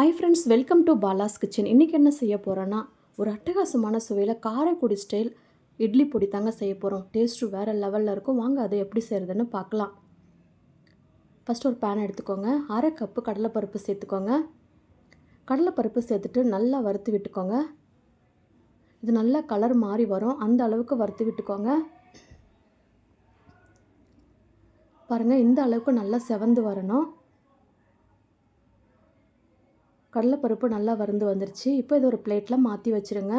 Hi friends welcome to Bala's kitchen இன்றைக்கி என்ன செய்ய போகிறோன்னா ஒரு அட்டகாசமான சுவையில் காரைக்குடி ஸ்டைல் இட்லி பொடி தாங்க செய்ய போகிறோம் டேஸ்ட்டு வேறு லெவலில் இருக்கும். வாங்க அதை எப்படி செய்கிறதுன்னு பார்க்கலாம். ஃபஸ்ட் ஒரு பேன் எடுத்துக்கோங்க. அரை கப்பு கடலைப்பருப்பு சேர்த்துக்கோங்க. கடலைப்பருப்பு சேர்த்துட்டு நல்லா வறுத்து விட்டுக்கோங்க. இது நல்லா கலர் மாறி வரும். அந்த அளவுக்கு வறுத்து விட்டுக்கோங்க. பாருங்கள் இந்த அளவுக்கு நல்லா செவந்து வரணும். கடலைப்பருப்பு நல்லா வறுந்து வந்துருச்சு. இப்போ இது ஒரு பிளேட்டில் மாற்றி வச்சுருங்க.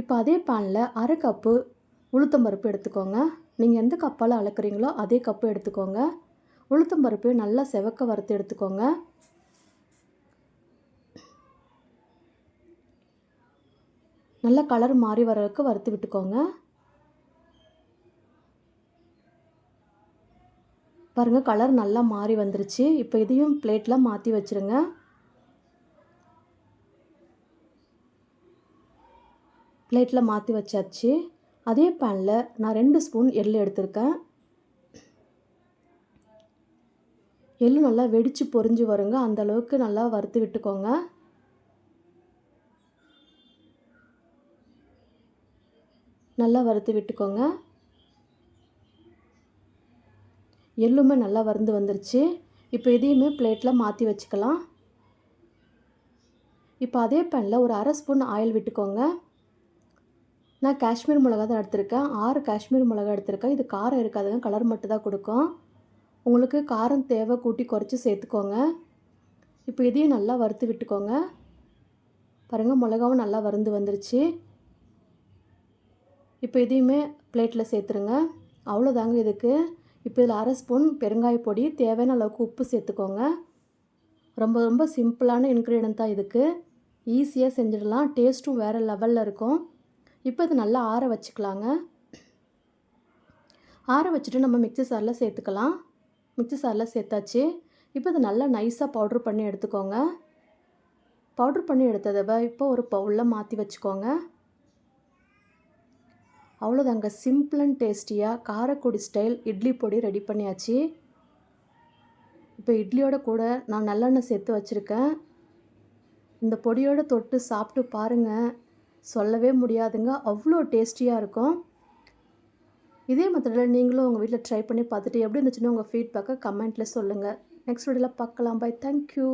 இப்போ அதே பேனில் அரை கப்பு உளுத்தம்பருப்பு எடுத்துக்கோங்க. நீங்கள் எந்த கப்பால் அளக்குறீங்களோ அதே கப்பு எடுத்துக்கோங்க. உளுத்தம்பருப்பு நல்லா செவக்க வறுத்து எடுத்துக்கோங்க. நல்லா கலர் மாறி வர்றதுக்கு வறுத்து விட்டுக்கோங்க. பாருங்கள் கலர் நல்லா மாறி வந்துருச்சு. இப்போ இதையும் பிளேட்டில் மாற்றி வச்சுருங்க. பிளேட்டில் மாற்றி வச்சாச்சு. அதே பேனில் நான் ரெண்டு ஸ்பூன் எள் எடுத்திருக்கேன். எள்ளு நல்லா வெடித்து பொறிஞ்சு வருங்க. அந்தளவுக்கு நல்லா வறுத்து விட்டுக்கோங்க. நல்லா வறுத்து விட்டுக்கோங்க. எள்ளுமே நல்லா வறுந்து வந்துருச்சு. இப்போ இதையுமே பிளேட்டில் மாற்றி வச்சுக்கலாம். இப்போ அதே பேனில் ஒரு அரை ஸ்பூன் ஆயில் விட்டுக்கோங்க. நான் காஷ்மீர் மிளகா தான் எடுத்திருக்கேன். ஆறு காஷ்மீர் மிளகா எடுத்திருக்கேன். இது காரம் இருக்காதுங்க கலர் மட்டும் தான் கொடுக்கும். உங்களுக்கு காரம் தேவை கூட்டி குறைச்சி சேர்த்துக்கோங்க. இப்போ இதையும் நல்லா வறுத்து விட்டுக்கோங்க. பாருங்கள் மிளகாவும் நல்லா வறுந்து வந்துருச்சு. இப்போ இதையுமே பிளேட்டில் சேர்த்துருங்க. அவ்வளோதாங்க இதுக்கு. இப்போ இதில் அரை ஸ்பூன் பெருங்காய பொடி தேவையான அளவுக்கு உப்பு சேர்த்துக்கோங்க. ரொம்ப ரொம்ப சிம்பிளான இன்க்ரீடியன்ட் தான் இதுக்கு. ஈஸியாக செஞ்சிடலாம். டேஸ்ட்டும் வேறு லெவலில் இருக்கும். இப்போ இது நல்லா ஆற வச்சுக்கலாங்க. ஆற வச்சுட்டு நம்ம மிக்சி சாரில் சேர்த்துக்கலாம். மிக்சி சாரில் சேர்த்தாச்சு. இப்போ இது நல்லா நைஸாக பவுட்ரு பண்ணி எடுத்துக்கோங்க. பவுட்ரு பண்ணி எடுத்ததை இப்போ ஒரு பவுலில் மாற்றி வச்சுக்கோங்க. அவ்வளோதாங்க சிம்பிள் அண்ட் டேஸ்டியாக காரக்குடி ஸ்டைல் இட்லி பொடி ரெடி பண்ணியாச்சு. இப்போ இட்லியோட கூட நான் நல்லெண்ணெய் சேர்த்து வச்சுருக்கேன். இந்த பொடியோடு தொட்டு சாப்பிட்டு பாருங்கள் சொல்லவே முடியாதுங்க. அவ்வளோ டேஸ்டியாக இருக்கும். இதே மெத்தடில் நீங்களும் உங்கள் வீட்டில் ட்ரை பண்ணி பார்த்துட்டு எப்படி இருந்துச்சுன்னு உங்கள் ஃபீட்பேக்கை கமெண்ட்டில் சொல்லுங்கள் நெக்ஸ்ட் வீடியோவில் பார்க்கலாம். Bye thank you